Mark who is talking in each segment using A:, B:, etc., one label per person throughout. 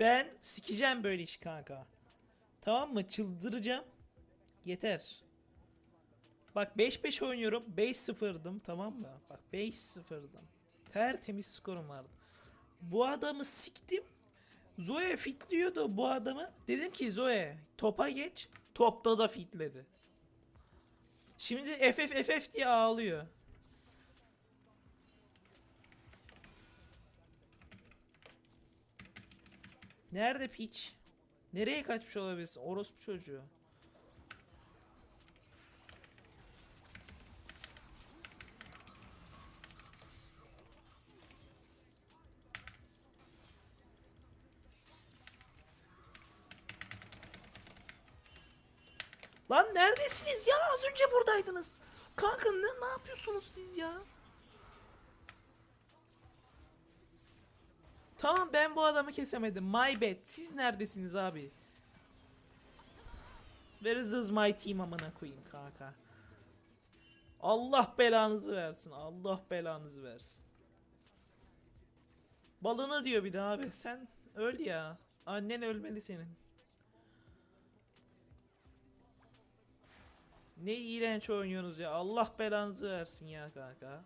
A: Ben sikeceğim böyle iş kanka. Tamam mı? Çıldıracağım. Yeter. Bak 5-5 oynuyorum. 5-0'dım tamam mı? Bak 5-0'dım. Tertemiz skorum vardı. Bu adamı siktim. Zoe fitliyordu bu adamı. Dedim ki Zoe topa geç. Topta da fitledi. Şimdi FF FF diye ağlıyor. Nerede piç? Nereye kaçmış olabilirsin? Orospu çocuğu. Lan neredesiniz ya? Az önce buradaydınız. Kanka ne, ne yapıyorsunuz siz ya? Tamam ben bu adamı kesemedim. My bad. Siz neredesiniz abi? Where is this my team amına koyayım kanka. Allah belanızı versin. Allah belanızı versin. Balını diyor bir de abi. Sen öl ya. Annen ölmeli senin. Ne iğrenç oynuyorsunuz ya. Allah belanızı versin ya kanka.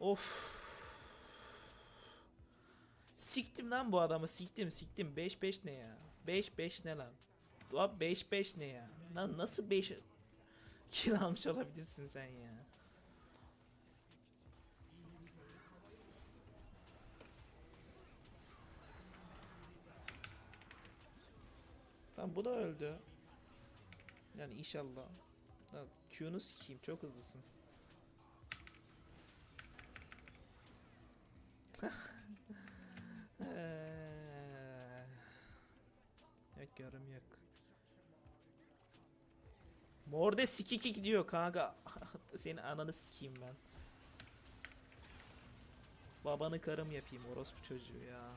A: Of. Siktim lan bu adamı. Siktim siktim. 5-5 ne ya? 5-5 ne lan? Abi 5-5 ne ya? Lan nasıl 5 kill almış olabilirsin sen ya? Tamam bu da öldü. Yani inşallah. Lan Q'nu sikeyim çok hızlısın. yorum yok. Morde sikik diyor kanka. Senin ananı sikeyim ben. Babanı karım yapayım orospu çocuğu ya.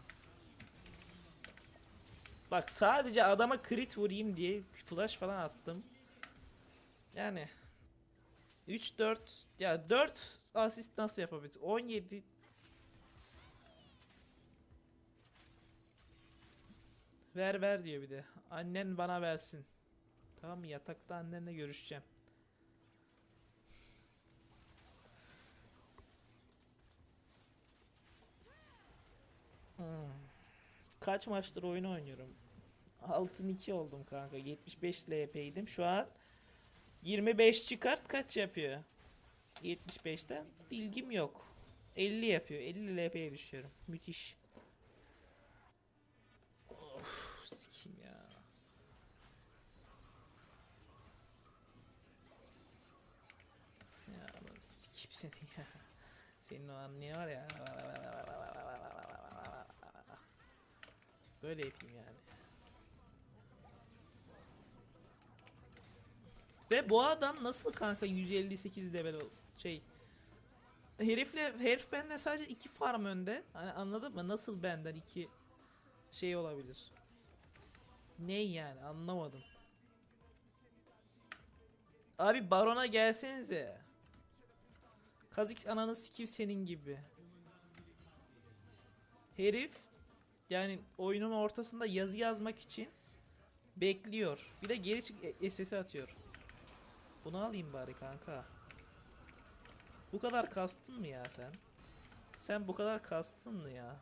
A: Bak sadece adama crit vurayım diye flash falan attım. Yani 3 4 ya 4 asist nasıl yapabilir? 17 Ver ver diyor bir de. Annen bana versin. Tamam? Yatakta annenle görüşeceğim. Hmm. Kaç maçtır oyun oynuyorum? Altın 2 oldum kanka. 75 LP'ydim. Şu an 25 çıkart kaç yapıyor? 75'ten bilgim yok. 50 yapıyor. 50 LP'ye düşüyorum. Müthiş. Sikim ya. Ya lan sikim seni ya. Senin o an ne var ya. Böyle yapayım yani. Ve bu adam nasıl kanka 158 level şey herifle herif benden sadece iki farm önde. Hani anladın mı? Nasıl benden iki şey olabilir? Ne yani anlamadım. Abi barona gelsenize. Kazix ananı sikiv senin gibi. Herif yani oyunun ortasında yazı yazmak için bekliyor. Bir de geri çık e, SS'i atıyor. Bunu alayım bari kanka. Bu kadar kastın mı ya sen? Sen bu kadar kastın mı ya?